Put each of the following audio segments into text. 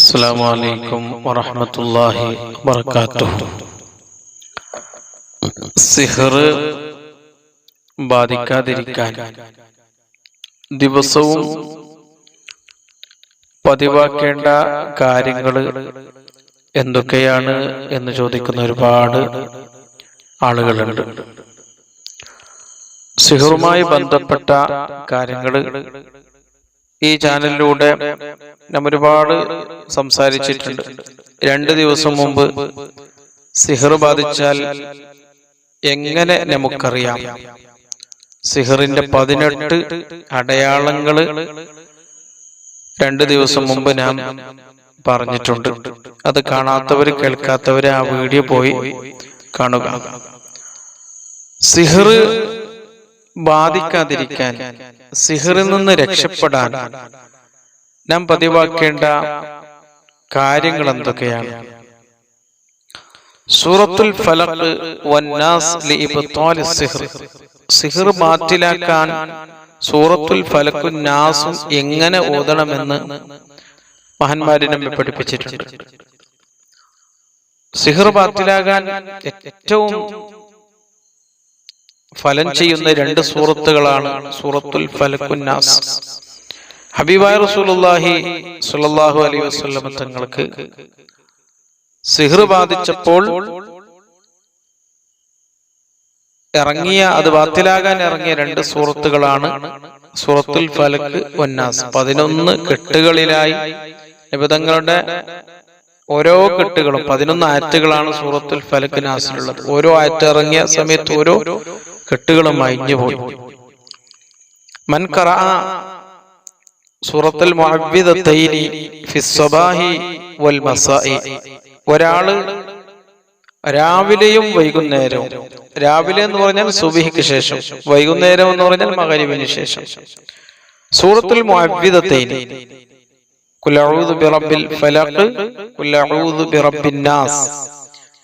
السلام عليكم ورحمة الله وبركاته സിഹർ ബാധിക്കാതിരിക്കാൻ ദിവസവും പതിവാക്കേണ്ട കാര്യങ്ങൾ എന്തൊക്കെയാണ് എന്ന് ചോദിക്കുന്ന ഒരുപാട് ആളുകളുണ്ട് സിഹറുമായി ബന്ധപ്പെട്ട കാര്യങ്ങൾ ഈ ചാനലിലൂടെ നാം ഒരുപാട് സംസാരിച്ചിട്ടുണ്ട്. രണ്ട് ദിവസം മുമ്പ് സിഹർ ബാധിച്ചാൽ എങ്ങനെ നമുക്കറിയാം? സിഹറിന്റെ പതിനെട്ട് അടയാളങ്ങൾ രണ്ട് ദിവസം മുമ്പ് ഞാൻ പറഞ്ഞിട്ടുണ്ട്. അത് കാണാത്തവര് കേൾക്കാത്തവര് ആ വീഡിയോ പോയി കാണുക. സിഹർ ബാധിക്കാതിരിക്കാൻ സിഹറിൽ നിന്ന് രക്ഷപ്പെടാൻ നാം പതിവാക്കേണ്ട കാര്യങ്ങൾ എന്തൊക്കെയാണ്? സൂറത്തുൽ സിഹ്ർ. സിഹർ മാറ്റിലാക്കാൻ സൂറത്തുൽ ഫലക്കും നാസും എങ്ങനെ ഓതണമെന്ന് മഹാന്മാരെ നമ്മെ പഠിപ്പിച്ചിട്ടുണ്ട്. സിഹർ ബാത്തിലാകാൻ ഏറ്റവും ഫലം ചെയ്യുന്ന രണ്ട് സൂറത്തുകളാണ് സൂറത്തുൽ ഫലക്കുന്നാസ് നാസ്. ഹബീബായ റസൂലുള്ളാഹി സ്വല്ലല്ലാഹു അലൈഹി വസല്ലം തങ്ങൾക്ക് സിഹർ ബാധിച്ചപ്പോൾ ഇറങ്ങിയ അത് ബാത്തിലാകാൻ ഇറങ്ങിയ രണ്ട് സൂറത്തുകളാണ് സൂറത്തുൽ ഫലക്ക് വന്നാസ് പതിനൊന്ന് കെട്ടുകളിലായി. നിബിതങ്ങളുടെ ഓരോ കെട്ടുകളും പതിനൊന്ന് ആറ്റുകളാണ് സൂറത്തുൽ ഫലക്ക് നാസിലുള്ളത്. ഓരോ ആറ്റ് ഇറങ്ങിയ സമയത്ത് ഓരോ കെട്ടുകളും അയിഞ്ഞു പോയി. മൻകറ സൂറത്തുൽ വൽ മസാഇ. ഒരാൾ രാവിലെയും വൈകുന്നേരവും. രാവിലെ എന്ന് പറഞ്ഞാൽ സുബിഹിക്ക് ശേഷം വൈകുന്നേരം എന്ന് പറഞ്ഞാൽ മകരിവിന് ശേഷം. സൂറത്തുൽ മുഅവ്വിദത്തൈനി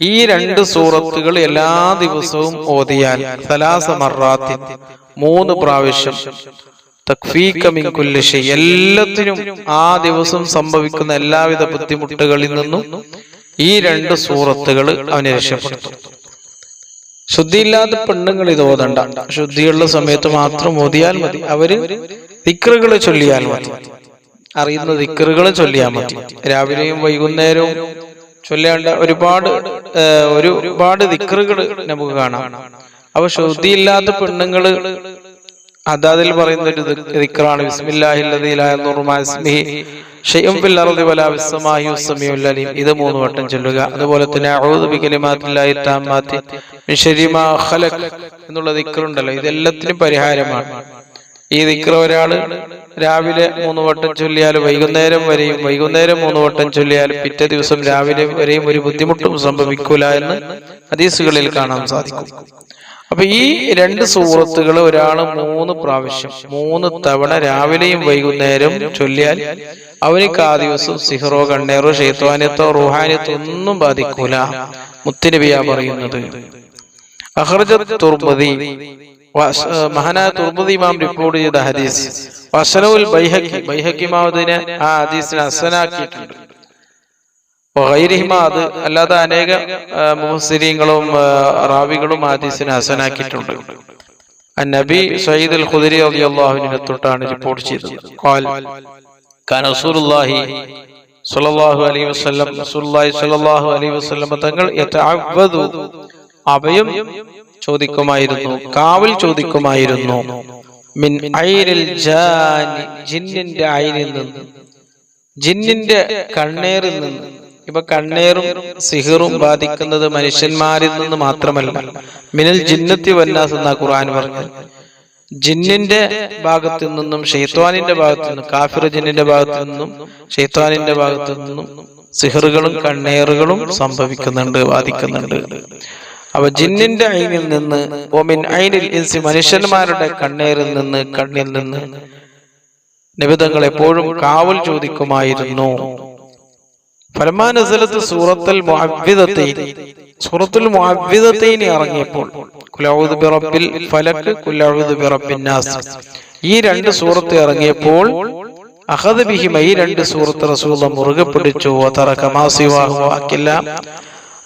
ഈ രണ്ട് സൂറത്തുകൾ എല്ലാ ദിവസവും ഓതിയാൽ സലാസമറാത്തി മൂന്ന് പ്രാവശ്യം തക്ഫീക മിൻ കുല്ലി ഷൈ എല്ലാത്തിനും ആ ദിവസം സംഭവിക്കുന്ന എല്ലാവിധ ബുദ്ധിമുട്ടുകളിൽ നിന്നും ഈ രണ്ട് സൂറത്തുകൾ അവനെ രക്ഷപ്പെടുത്തും. ശുദ്ധിയില്ലാത്ത പെണ്ണുങ്ങൾ ഇത് ഓതണ്ട. ശുദ്ധിയുള്ള സമയത്ത് മാത്രം ഓതിയാൽ മതി. അവർ ദിക്റുകൾ ചൊല്ലിയാൽ മതി. അറിയുന്ന ദിക്കറുകളും ചൊല്ലിയാൽ മതി. രാവിലെയും വൈകുന്നേരവും ചൊല്ലേണ്ട ഒരുപാട് ഒരു ഒരുപാട് ദിക്കറുകൾ നമുക്ക് കാണാം. അപ്പൊ ശുദ്ധിയില്ലാത്ത പെണ്ണുങ്ങൾ അതാതിൽ പറയുന്ന ഒരു ദിക്റാണ്. ഇത് മൂന്ന് വട്ടം ചൊല്ലുക. അതുപോലെ തന്നെ എന്നുള്ള ദിക്കറുണ്ടല്ലോ ഇതെല്ലാത്തിനും പരിഹാരമാണ്. ഈ ദിക്ര ഒരാൾ രാവിലെ മൂന്ന് വട്ടം ചൊല്ലിയാൽ വൈകുന്നേരം വരെയും വൈകുന്നേരം മൂന്ന് വട്ടം ചൊല്ലിയാൽ പിറ്റേ ദിവസം രാവിലെ വരെയും ഒരു ബുദ്ധിമുട്ടും സംഭവിക്കൂല എന്ന് ഹദീസുകളിൽ കാണാൻ സാധിക്കും. അപ്പൊ ഈ രണ്ട് സൂറത്തുകൾ ഒരാൾ മൂന്ന് പ്രാവശ്യം മൂന്ന് തവണ രാവിലെയും വൈകുന്നേരം ചൊല്ലിയാൽ അവനിക്ക് ആ ദിവസം സിഹറോ കണ്ണേറോ ഷെയ്ത്വാനത്തോ റുഹാനത്തോ ഒന്നും ബാധിക്കൂല. മുത്തിനബിയാ പറയുന്നത് അഹർജ തുർമതി മഹാനായ തുർമുദി ഇമാം റിപ്പോർട്ട് ചെയ്ത ഹദീസ്. വസനവുൽ ബൈഹക്കി ബൈഹക്കി മാവതിനെ ആ ഹദീസിനെ അസനാക്കിയിട്ടുണ്ട് അത് അല്ലാതെ അനേക മുഹസിരിങ്ങളും റാവികളും ഹദീസിനെ ഹസനാക്കിയിട്ടുണ്ട്. നബി സയ്യിദ് അൽ ഖുദരി റളിയല്ലാഹുവിനെ തൊട്ടാണ് റിപ്പോർട്ട് ചെയ്തത്. ഖാൽ കാന റസൂലുള്ളാഹി സ്വല്ലല്ലാഹു അലൈഹി വസല്ലം റസൂലുള്ളാഹി സ്വല്ലല്ലാഹു അലൈഹി വസല്ലം തങ്ങൾ യതഅവദു അഭയം ചോദിക്കുമായിരുന്നു. കാവൽ ചോദിക്കുമായിരുന്നു. മിൻ ഐരിൽ ജാനി ജിന്നിന്റെ അയിരിൽ നിന്ന്. ജിന്നിന്റെ കണ്ണേറിൽ നിന്ന്. ഇപ്പൊ കണ്ണേറും സിഹിറും ബാധിക്കുന്നത് മനുഷ്യന്മാരിൽ നിന്ന് മാത്രമല്ല. മിനൽ ജിന്നത്തി വന്നാസ് എന്നാ ഖുർആൻ പറഞ്ഞത്. ജിന്നിന്റെ ഭാഗത്തു നിന്നും ഷെയ്ത്വാനിന്റെ ഭാഗത്തു നിന്നും കാഫിർ ജിന്നിന്റെ ഭാഗത്തു നിന്നും ഷെയ്ത്വാനിന്റെ ഭാഗത്തു നിന്നും സിഹറുകളും കണ്ണേറുകളും സംഭവിക്കുന്നുണ്ട് ബാധിക്കുന്നുണ്ട്. അപ്പൊ ജിന്നിന്റെ ഐനിൽ നിന്ന് ഓമിൻ ഐനിൽ ഇൻസി മനുഷ്യന്മാരുടെ കണ്ണേറിൽ നിന്ന് കണ്ണിൽ നിന്ന് നിബിതങ്ങൾ എപ്പോഴും കാവൽ ചോദിക്കുമായിരുന്നു. ഫലമാനസലത്ത് സൂറത്തുൽ മുഅവ്വിദത്തൈൻ സൂറത്തുൽ മുഅവ്വിദത്തൈൻ ഇറങ്ങിയപ്പോൾ കുലൗദു ബിറബ്ബിൽ ഫലക് കുലൗദു ബിറബ്ബിൻ നാസ്. ഈ രണ്ട് സൂറത്ത് ഇറങ്ങിയപ്പോൾ അഹദ് ബിഹിമ ഈ രണ്ട് സൂറത്ത് റസൂല മുറുകെ പിടിച്ചു. തറക്കമാസിവാഹു ആക്കില്ല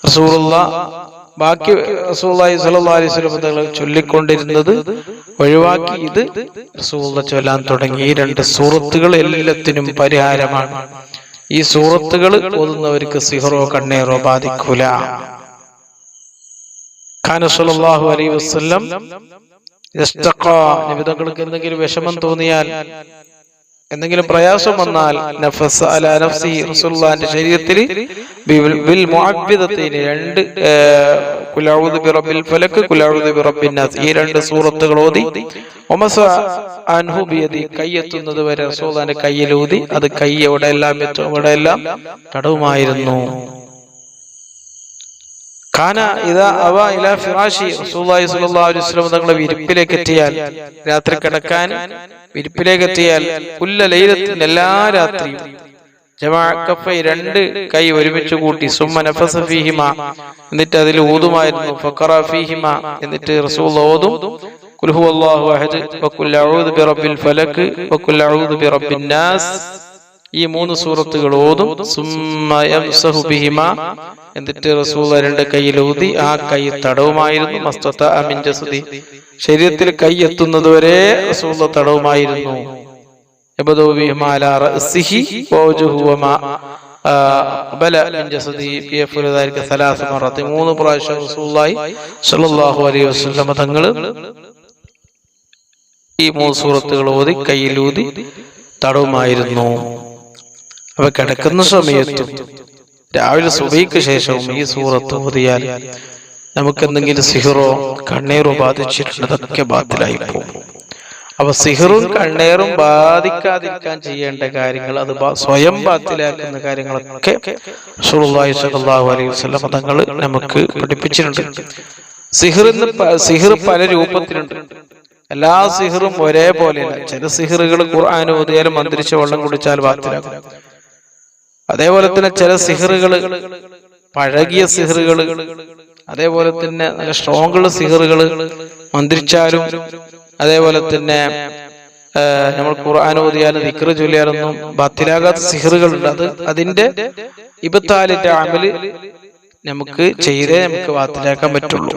റസൂലുള്ള ബാക്കി റസൂള്ളി അലൈഹി തങ്ങൾ ചൊല്ലിക്കൊണ്ടിരുന്നത് ഒഴിവാക്കി ഇത് റസൂള്ള ചൊല്ലാൻ തുടങ്ങി ഈ രണ്ട് സൂറത്തുകൾ എല്ലാത്തിനും പരിഹാരമാണ്. ഈ സൂറത്തുകൾ ഓതുന്നവർക്ക് സിഹറോ കണ്ണേറോ ബാധിക്കൂല. ഖാന സല്ലല്ലാഹു അലൈഹി യസ്തഖാ നിബിതങ്ങൾക്ക് എന്തെങ്കിലും വിഷമം തോന്നിയാൽ എന്തെങ്കിലും പ്രയാസം വന്നാൽ നഫസ് അല നഫ്സി റസൂലുള്ളാഹിന്റെ ശരീരത്തിൽ ബിൽ- മുഅവ്വിദത്തൈനി രണ്ട് കുലൗദു ബിറബ്ബിൽ ഫലക് കുലൗദു ബിറബ്ബിൻ നാസ്. ഈ രണ്ട് സൂറത്തുകൾ ഓതി. ഒമസ അൻഹു ബിയദി കയ്യെത്തുന്നത് വരെ റസൂലുള്ളാഹിന്റെ ഊതി അത് കൈ എവിടെയെല്ലാം എത്തും. എവിടെയെല്ലാം എല്ലാം തടവുമായിരുന്നു ഖാന ഇതാ അവ ഇലാ ഫിറാഷി റസൂലുള്ളാഹി സ്വല്ലല്ലാഹു അലൈഹി വസല്ലം തങ്ങളെ വിരിപ്പിലേക്ക് എത്തിയാൽ രാത്രി കിടക്കാൻ വിരിപ്പിലേക്ക് എത്തിയാൽ കുല്ല ലൈലത്തിൻ എല്ലാ രാത്രിയും ജമാ കഫൈ രണ്ട് കൈ ഒരുമിച്ച് കൂട്ടി സുമ്മ നഫസ ഫീഹിമ എന്നിട്ട് അതിൽ ഊതുമായിരുന്നു ഫഖറ ഫീഹിമ എന്നിട്ട് റസൂൽ ഓതും ഖുൽ ഹുവല്ലാഹു അഹദ് വഖുൽ അഊദു ബിറബ്ബിൽ ഫലക് വഖുൽ അഊദു ബിറബ്ബിൻ നാസ് ഈ മൂന്ന് സൂറത്തുകൾ ഓതും. എന്നിട്ട് റസൂൽ രണ്ട് കൈയിൽ ഊതി ആ കൈ തടവുമായിരുന്നു. മസ്തത്ത അമിൻ സ്തുതി ശരീരത്തിൽ കൈ എത്തുന്നതുവരെ റസൂൽ തടവുമായിരുന്നു. മൂന്ന് പ്രാവശ്യം തങ്ങൾ ഈ മൂന്ന് സൂറത്തുകൾ ഓതി കയ്യിലൂതി തടവുമായിരുന്നു. അവ കിടക്കുന്ന സമയത്തും രാവിലെ സുബൈക്ക് ശേഷവും ഈ സൂറത്ത് ഓതിയാൽ നമുക്ക് എന്തെങ്കിലും സിഹറോ കണ്ണീറോ ബാധിച്ചിട്ടുണ്ട് അതൊക്കെ ബാത്തിലായി പോകും. അപ്പൊ സിഹറും കണ്ണേറും ബാധിക്കാതിരിക്കാൻ ചെയ്യേണ്ട കാര്യങ്ങൾ അത് സ്വയം ബാത്തിലാക്കുന്ന കാര്യങ്ങളൊക്കെ റസൂലുള്ളാഹി സ്വല്ലല്ലാഹു അലൈഹി വസല്ലം തങ്ങൾ നമുക്ക് പഠിപ്പിച്ചിട്ടുണ്ട്. സിഹറിന് പ- സിഹർ പല രൂപത്തിലുണ്ട്. എല്ലാ സിഹറും ഒരേപോലെയല്ല. ചില സിഹറുകൾ ഖുർആൻ ഓതിയാലും മന്ത്രിച്ച് വെള്ളം കുടിച്ചാൽ ബാത്തിലാക്കും. അതേപോലെ തന്നെ ചില സിഹറുകൾ പഴകിയ സിഹറുകൾ അതേപോലെ തന്നെ നല്ല സ്ട്രോങ് ഉള്ള സിഹറുകൾ മന്ത്രിച്ചാലും അതേപോലെ തന്നെ നമ്മൾ ഖുർആൻ ഓതിയാലും ദിക്ർ ചൊല്ലിയാലൊന്നും ബാത്തിലാകാത്ത സിഹറുകളുണ്ട്. അത് അതിന്റെ ഇബത്താലിന്റെ അമൽ നമുക്ക് ചെയ്തേ നമുക്ക് ബാത്തിലാക്കാൻ പറ്റുള്ളൂ.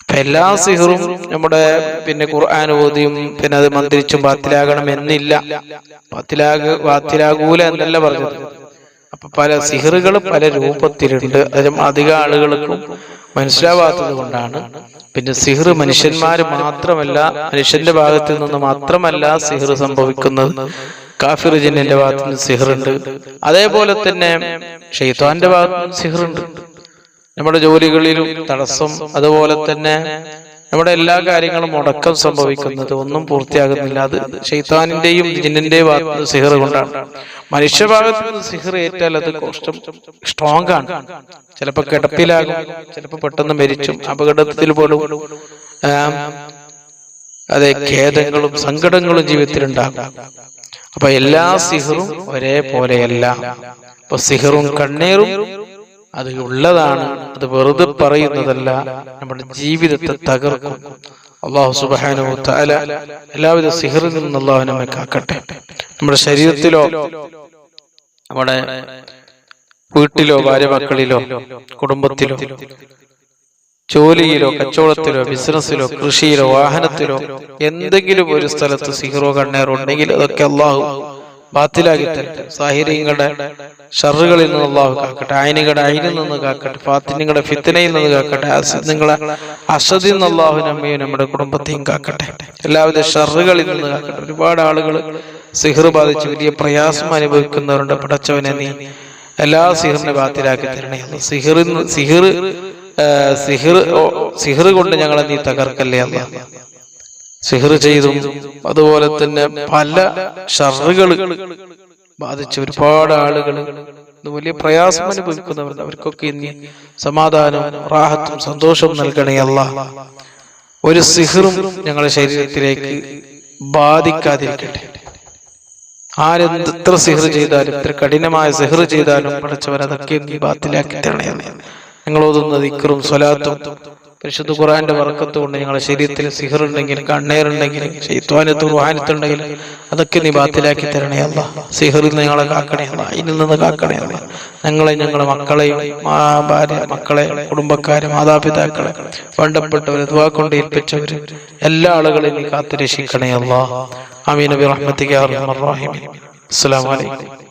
അപ്പൊ എല്ലാ സിഹറും നമ്മുടെ പിന്നെ ഖുർആൻ ഓതിയും പിന്നെ അത് മന്ത്രിച്ചും ബാത്തിലാകണം എന്നില്ല ബാത്തിലാക ബാത്തിലാകൂല എന്നല്ല പറഞ്ഞത്. അപ്പൊ പല സിഹറുകൾ പല രൂപത്തിലുണ്ട്. അത് അധിക ആളുകൾക്കും മനസ്സിലാവാത്തത് കൊണ്ടാണ്. പിന്നെ സിഹർ മനുഷ്യന്മാർ മാത്രമല്ല മനുഷ്യന്റെ ഭാഗത്തു നിന്ന് മാത്രമല്ല സിഹർ സംഭവിക്കുന്നത്. കാഫിർ ജിന്നിന്റെ ഭാഗത്തു നിന്ന് സിഹറുണ്ട്. അതേപോലെ തന്നെ ഷെയ്ത്താന്റെ ഭാഗത്തു നിന്ന് സിഹറുണ്ട്. നമ്മുടെ ജോലികളിലും തടസ്സം അതുപോലെ തന്നെ നമ്മുടെ എല്ലാ കാര്യങ്ങളും മുടക്കം സംഭവിക്കുന്നത് ഒന്നും പൂർത്തിയാകുന്നില്ല. അത് ഷെയ്ത്താനിന്റെയും ജിന്നിന്റെയും സിഹർ കൊണ്ടാണ്. മനുഷ്യഭാഗത്ത് നിന്ന് സിഹർ ഏറ്റാൽ അത് കോഷ്ടം സ്ട്രോങ് ആണ്. ചിലപ്പോ കിടപ്പിലാകും ചിലപ്പോ പെട്ടെന്ന് മരിച്ചും അപകടത്തിൽ പോലും. അതെ ഖേദങ്ങളും സങ്കടങ്ങളും ജീവിതത്തിലുണ്ടാകും. അപ്പൊ എല്ലാ സിഹറും ഒരേപോലെയല്ല. അപ്പൊ സിഹറും കണ്ണീറും അത് ഉള്ളതാണ് അത് വെറുതെ പറയുന്നതല്ല നമ്മുടെ ജീവിതത്തെ തകർക്കും. അള്ളാഹു സുബാനോ തല എല്ലാവിധ സിഹറിൽ നിന്ന് അള്ളാഹു നമ്മെ കാക്കട്ടെ. നമ്മുടെ ശരീരത്തിലോ നമ്മുടെ വീട്ടിലോ ഭാര്യ മക്കളിലോ കുടുംബത്തിലോ ജോലിയിലോ കച്ചവടത്തിലോ ബിസിനസ്സിലോ കൃഷിയിലോ വാഹനത്തിലോ എന്തെങ്കിലും ഒരു സ്ഥലത്ത് സിഹറോ കണ്ണേറുണ്ടെങ്കിൽ അതൊക്കെ അള്ളാഹു ബാത്തിലാക്കി തരട്ടെ സാഹിര്യങ്ങളുടെ ഷറുകളിൽ നിന്ന് അള്ളാഹു കാക്കട്ടെ ആയിനികളുടെ അയിനിൽ നിന്ന് കാക്കട്ടെ ഫാത്തിനിങ്ങളുടെ ഫിത്തനയിൽ നിന്ന് കാക്കട്ടെ നിങ്ങളെ അസദിൽ നിന്ന് അള്ളാഹു നമ്മയും നമ്മുടെ കുടുംബത്തെയും കാക്കട്ടെ. എല്ലാവിധ ഷറുകളിൽ നിന്ന് കാക്കട്ടെ. ഒരുപാട് ആളുകൾ സിഹർ ബാധിച്ച് വലിയ പ്രയാസം അനുഭവിക്കുന്നവരുണ്ട്. പടച്ചവനെ നീ എല്ലാ സിഹറിനെ ബാത്തിലാക്കി തരണേ. സിഹറിൽ സിഹർ സിഹർ സിഹർ കൊണ്ട് ഞങ്ങളെ നീ തകർക്കല്ലേ അല്ല സിഹിർ ചെയ്തും അതുപോലെ തന്നെ പല ഷറുകൾ ബാധിച്ച ഒരുപാട് ആളുകൾ. വലിയ പ്രയാസം അനുഭവിക്കുന്നവർ അവർക്കൊക്കെ ഇനി സമാധാനവും റാഹത്തും സന്തോഷവും നൽകണേ അല്ല. ഒരു സിഹറും ഞങ്ങളുടെ ശരീരത്തിലേക്ക് ബാധിക്കാതിരിക്കട്ടെ. ആരെന്ത് എത്ര സിഹർ ചെയ്താലും ഇത്ര കഠിനമായ സിഹർ ചെയ്താലും നീ ബാത്തിലാക്കി തരണേ ഞങ്ങൾ ഓതുന്ന സ്വലാത്തും പരിശുദ്ധ ഖുറാന്റെ വർക്കത്ത് കൊണ്ട് ഞങ്ങളുടെ ശരീരത്തിൽ സിഹറുണ്ടെങ്കിൽ കണ്ണേറുണ്ടെങ്കിൽ ഷെയ്ത്വാനത്ത് റുഹാനത്തുണ്ടെങ്കിൽ അതൊക്കെ നീ ബാത്തിലാക്കി തരണേ അല്ല. സിഹറിൽ നിന്ന് ഞങ്ങളെ കാക്കണേ അല്ല. ഇതിൽ നിന്ന് കാക്കണേ അല്ല. ഞങ്ങളെ ഞങ്ങളുടെ മക്കളെയും ഭാര്യ മക്കളെ കുടുംബക്കാരെ മാതാപിതാക്കളെ വേണ്ടപ്പെട്ടവരെ കൊണ്ട് ഏൽപ്പിച്ചവര് എല്ലാ ആളുകളെയും നീ കാത്തു രക്ഷിക്കണേ അല്ല അമീനബി റഹ്മത്തിക്ക് അസ്സലാമു അലൈക്കും.